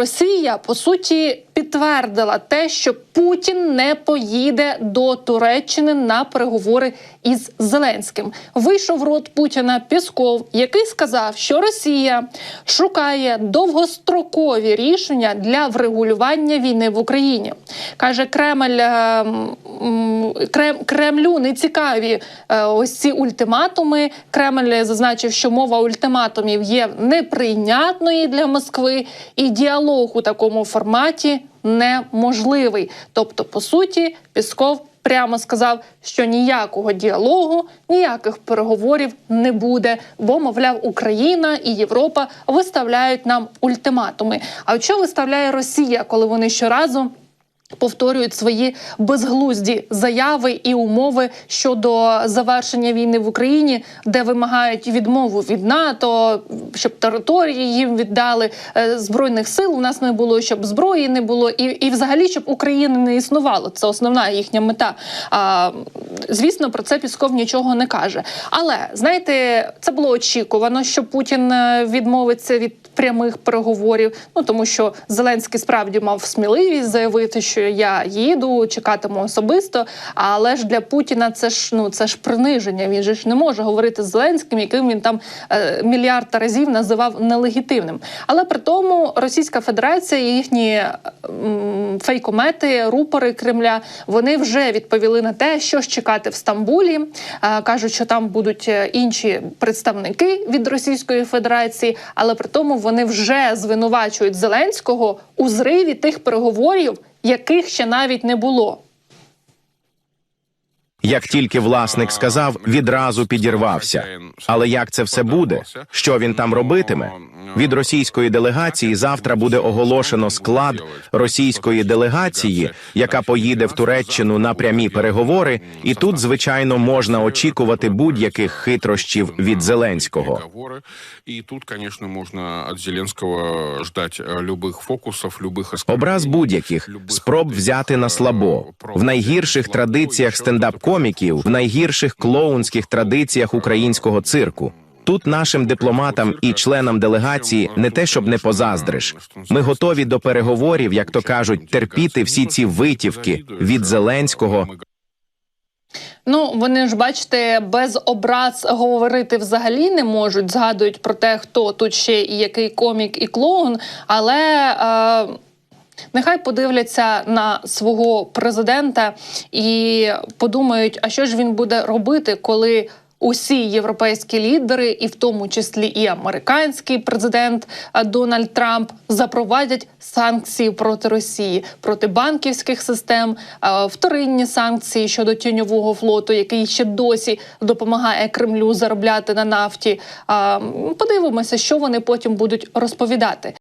Росія по суті підтвердила те, що Путін не поїде до Туреччини на переговори із Зеленським. Вийшов рот Путіна Пісков, який сказав, що Росія шукає довгострокові рішення для врегулювання війни в Україні. каже Кремль. е, Крем, Кремлю не цікаві е, ось ці ультиматуми. Кремль зазначив, що мова ультиматумів є неприйнятною для Москви, і діалог у такому форматі неможливий. Тобто, по суті, Пісков прямо сказав, що ніякого діалогу, ніяких переговорів не буде, бо, мовляв, Україна і Європа виставляють нам ультиматуми. А що виставляє Росія, коли вони щоразу? Повторюють свої безглузді заяви і умови щодо завершення війни в Україні, де вимагають відмову від НАТО, щоб території їм віддали е, збройних сил. У нас не було, щоб зброї не було, і, і взагалі щоб України не існувало. Це основна їхня мета. А, звісно, про це Пісков нічого не каже. Але знаєте, це було очікувано, що Путін е, відмовиться від прямих переговорів. Ну тому що Зеленський справді мав сміливість заявити, що я їду, чекатиму особисто. Але ж для Путіна це ж ну це ж приниження. Він же ж не може говорити з Зеленським, яким він там е, мільярд разів називав нелегітимним. Але при тому Російська Федерація і їхні м, фейкомети, рупори Кремля, вони вже відповіли на те, що ж чекати в Стамбулі. Е, кажуть, що там будуть е, інші представники від Російської Федерації, але при тому вони вже звинувачують Зеленського у зриві тих переговорів, яких ще навіть не було. Як тільки власник сказав, відразу підірвався. Але як це все буде? Що він там робитиме? Від російської делегації завтра буде оголошено склад російської делегації, яка поїде в Туреччину на прямі переговори, і тут, звичайно, можна очікувати будь-яких хитрощів від Зеленського. переговоры. И тут, конечно, можно от Зеленского ждать э, любых фокусов, любых Образ будь-яких спроб взяти на слабо в найгірших традиціях стендап-коміків, в найгірших клоунських традиціях українського цирку. Тут нашим дипломатам і членам делегації не те, щоб не позаздриш. Ми готові до переговорів, як то кажуть, терпіти всі ці витівки від Зеленського. Ну вони ж бачите, без образ говорити взагалі не можуть. Згадують про те, хто тут ще і який комік і клоун, але. Е... Нехай подивляться на свого президента і подумають, а що ж він буде робити, коли усі європейські лідери, і в тому числі і американський президент е, Дональд Трамп, запровадять санкції проти Росії, проти банківських систем, е, вторинні санкції щодо тіньового флоту, який ще досі допомагає Кремлю заробляти на нафті. Подивимося, що вони потім будуть розповідати.